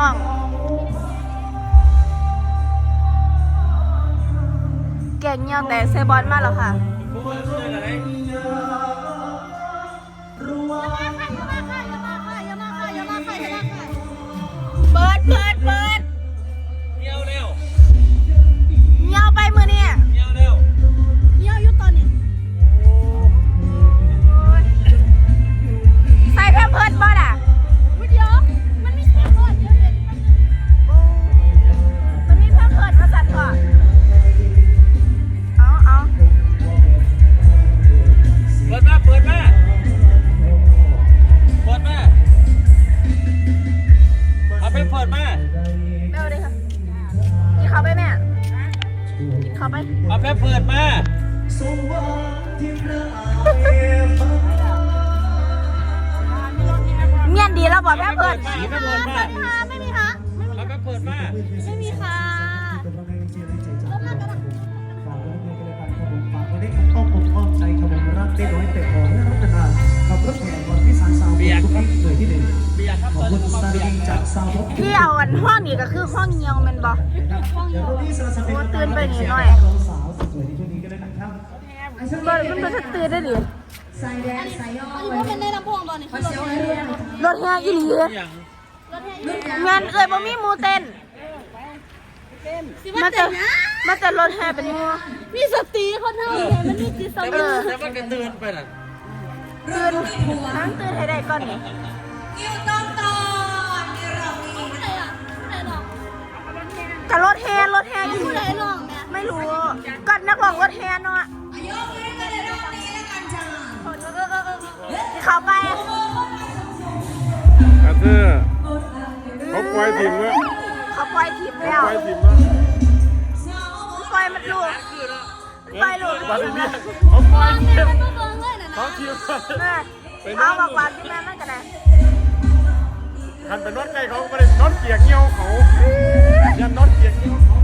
น้อง แกงเงี้ยวแต่เซบอนมาแล้วค่ะ กินข้าวไปเอาไปเปิดมาเมียนดีแล้วบอกแพมเพิร์ดเอาไปเปิดมาไม่มีค่ะไม่มีค่ะเอาไปเปิดมาไม่มีค่ะฝากไว้ในอ้อมอกอ้อมใจขบวนรักได้น้อยแต่ขอให้รักนานๆขับรถแห่วันที่สามสาวทุกที่เลยที่หนึ่งเบียร์ครับขอบคุณสตาร์ลิงจากซาวด์ที่เอาอันห้องนี้ก็คือห้องเงียวแมันบอกเดี๋ยว วันนี้สารสัมพันธ์ตื่นไปหน่อยน้องสาวสวยที่ช่วงนี้ก็ได้นะครับมันมันมันจะตื่นได้ดิใส่แดงใส่ย่ออันไว้นี้เป็นในลำโพงตอนนี้ขอเสียงให้ด้วยรถแห่อีหลีอย่างงานเอ่ยบ่มีหมูเต้นสิมาว่าแต่แต่งนะมาแต่รถแห่เป็นหมูมีสติเขาเท่าไงมันมีจิตสแต่ำมันนึกแต่มันกระเตือนไปน่ะตื่นทั้งตื่นให้ได้ก่อนนี่อยู่ต้นตอนนี่เรามีผู้ใดอะผู้ใดหรอกแต่รถแห่รถแห่อี เธอเขาปล่อยทีมแล้วเขาปล่อยทีมเขาแล้วปล่อยทีมแล้วปล่อยมันลูกปล่อยลูกตอนนี้เขาปล่อยทีมมันก็เบิ่งเลยนะเขานะทีมแม่เอาบอกว่าที่แม่นั่นกันไหนหันไปนอนใกล้เขาไม่ได้นอนเกียกเงี้ยวเขายันนอนเกียกเงี้ยวเขา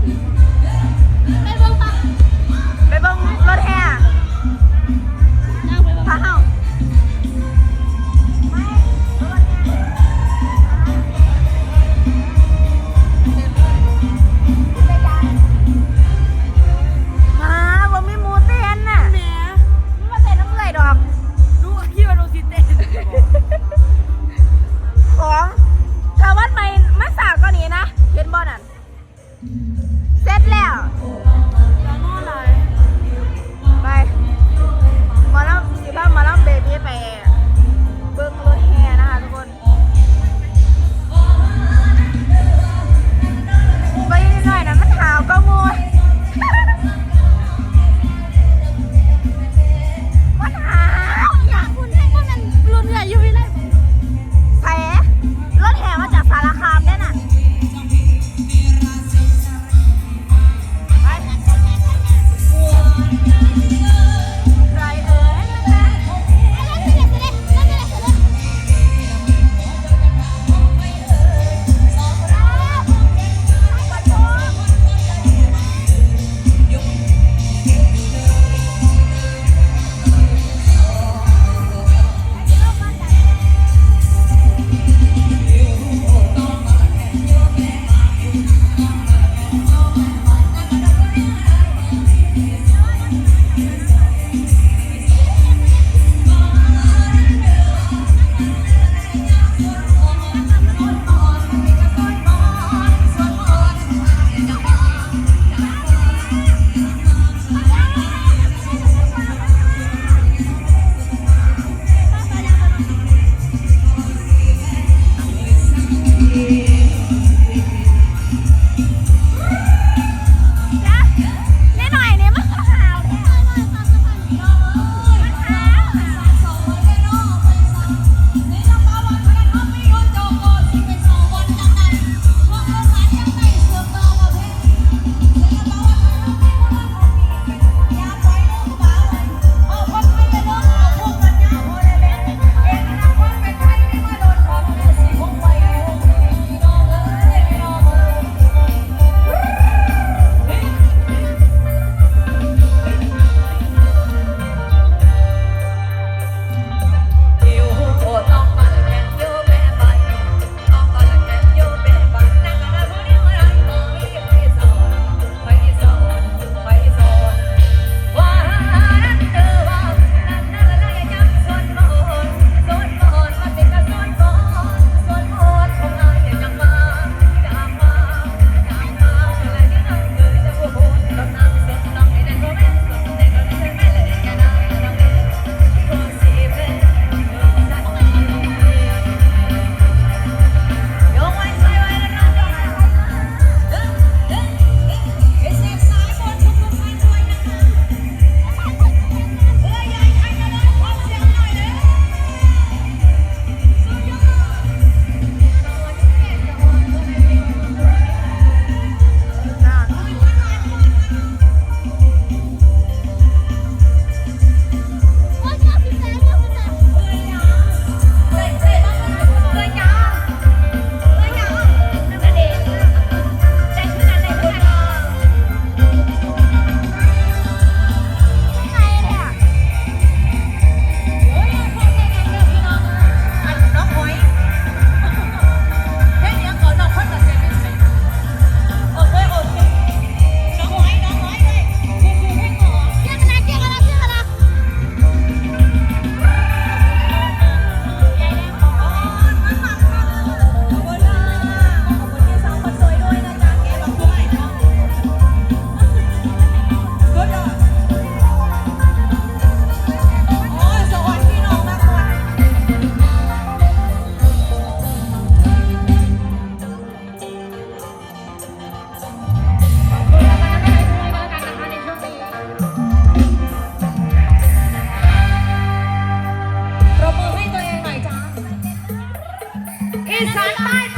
สานบ้าน